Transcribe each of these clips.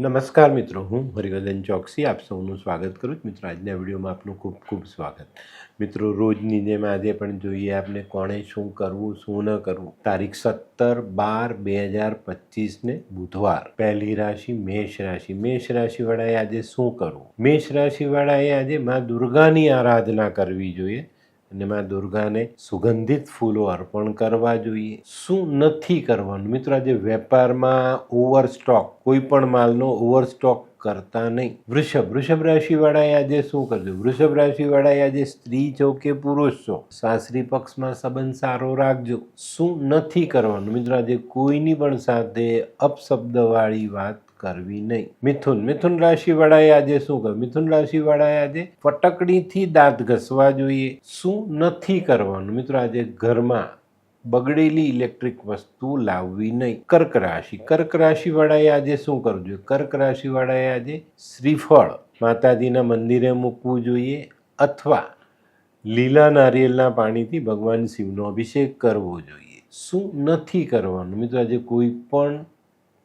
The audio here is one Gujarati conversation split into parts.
નમસ્કાર મિત્રો, હું હરિવર્ધન ચોકસી. આપ સૌનું સ્વાગત કરું છું. મિત્રો, આજના વિડીયોમાં આપનું ખૂબ ખૂબ સ્વાગત. મિત્રો, રોજની જેમ આજે પણ જોઈએ આપણે કોણે શું કરવું, શું ન કરવું. તારીખ સત્તર બાર બે હજાર પચીસને બુધવાર. પહેલી રાશિ મેષ રાશિ. મેષ રાશિવાળાએ આજે શું કરવું? મેષ રાશિવાળાએ આજે મા દુર્ગાની આરાધના કરવી જોઈએ. અને માં દુર્ગાને સુગંધિત ફૂલો અર્પણ કરવા જોઈએ. શું નથી કરવાનું? મિત્રો, આજે વેપારમાં ઓવરસ્ટોક કોઈ પણ માલનો ઓવરસ્ટોક કરતા નહીં. વૃષભ વૃષભ રાશિવાળાએ આજે શું કરજો વૃષભ રાશિવાળાએ આજે સ્ત્રી છો કે પુરુષ છો? સાસરી પક્ષમાં સંબંધ સારો રાખજો. શું નથી કરવાનું? મિત્રો, આજે કોઈની પણ સાથે અપશબ્દવાળી વાત કરવી નહીં. મિથુન મિથુન રાશિવાળાએ આજે શું કરવું મિથુન રાશિવાળાએ આજે ફટકડીથી દાંત ઘસવા જોઈએ. શું નથી કરવાનું? મિત્રો, આજે ઘરમાં બગડેલી ઇલેક્ટ્રિક વસ્તુ લાવવી નહીં. કર્ક રાશિ. કર્ક રાશિવાળાએ આજે શું કરવું જોઈએ? કર્ક રાશિવાળાએ આજે શ્રીફળ માતાજીના મંદિરે મૂકવું જોઈએ અથવા લીલા નારિયેળના પાણીથી ભગવાન શિવનો અભિષેક કરવો જોઈએ. શું નથી કરવાનું? મિત્રો, આજે કોઈ પણ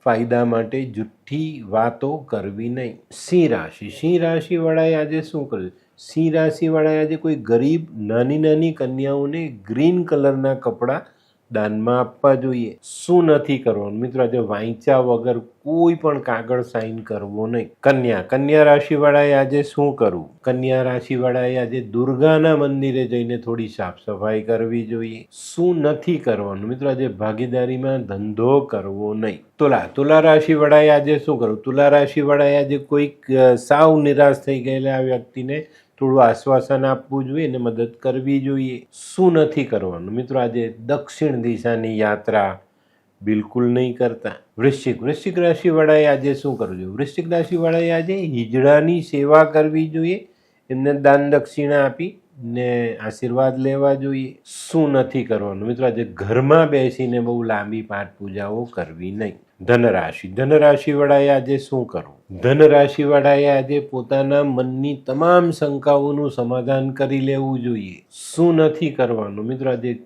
ફાયદા માટે જુઠ્ઠી વાતો કરવી નહીં. સિંહ રાશિ. સિંહ રાશિવાળાએ આજે શું કર્યું? સિંહ રાશિવાળાએ આજે કોઈ ગરીબ નાની નાની કન્યાઓને ગ્રીન કલરના કપડાં દાનમાં આપવા જોઈએ. શું નથી કરવાનું? મિત્રો, આજે વાંચ્યા વગર કોઈ પણ કાગળ સાઇન કરવો નહીં. કન્યા. કન્યા રાશિવાળાએ આજે શું કરવું? કન્યા રાશિવાળાએ આજે દુર્ગાના મંદિરે જઈને થોડી સાફ સફાઈ કરવી જોઈએ. શું નથી કરવાનું? મિત્રો, આજે ભાગીદારીમાં ધંધો કરવો નહીં. તુલા. તુલા રાશિવાળાએ આજે શું કરવું તુલા રાશિવાળાએ આજે કોઈક સાવ નિરાશ થઈ ગયેલા વ્યક્તિને થોડું આશ્વાસન આપવું જોઈએ અને મદદ કરવી જોઈએ. શું નથી કરવાનું? મિત્રો, આજે દક્ષિણ દિશાની યાત્રા બિલકુલ નહીં કરતા. વૃશ્ચિક વૃશ્ચિક રાશિવાળાએ આજે શું કરવું જોઈએ? વૃશ્ચિક રાશિવાળાએ આજે હિજડાની સેવા કરવી જોઈએ, એમને દાન દક્ષિણા આપી ને આશીર્વાદ લેવા જોઈએ. શું નથી કરવાનું? મિત્રો, આજે ઘરમાં બેસીને બહુ લાંબી પાઠ પૂજાઓ કરવી નહીં. ધનરાશિ. ધનરાશિવાળાએ આજે શું કરવું? ધનરાશિવાળાએ આજે પોતાના મનની તમામ શંકાઓનું સમાધાન કરી લેવું જોઈએ. શું નથી કરવાનું? મિત્રો, આજે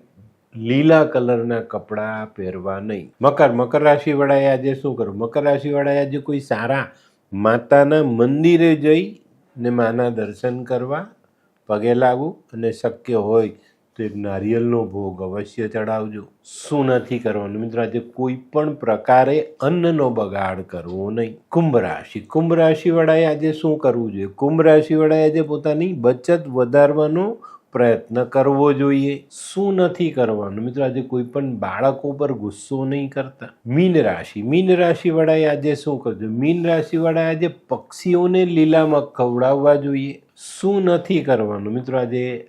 લીલા કલરના કપડાં પહેરવા નહીં. મકર મકર રાશિવાળાએ આજે શું કરવું મકર રાશિવાળાએ આજે કોઈ સારા માતાના મંદિરે જઈ ને માના દર્શન કરવા, પગે લાગવું અને શક્ય હોય તો નારિયેલનો ભોગ અવશ્ય ચડાવજો. શું નથી કરવાનું મિત્રો? આજે કોઈ પણ પ્રકારે અન્નનો બગાડ કરવો નહીં. કુંભ રાશિ. કુંભ રાશિવાળાએ આજે શું કરવું જોઈએ? કુંભ રાશિવાળાએ આજે પોતાની બચત વધારવાનો પ્રયત્ન કરવો જોઈએ. શું નથી કરવાનું મિત્રો? આજે કોઈ પણ બાળકો પર ગુસ્સો નહીં કરતા. મીન રાશિ. મીન રાશિવાળાએ આજે શું કરજો મીન રાશિવાળાએ આજે પક્ષીઓને લીલામાં ખવડાવવા જોઈએ. શું નથી કરવાનું મિત્રો? આજે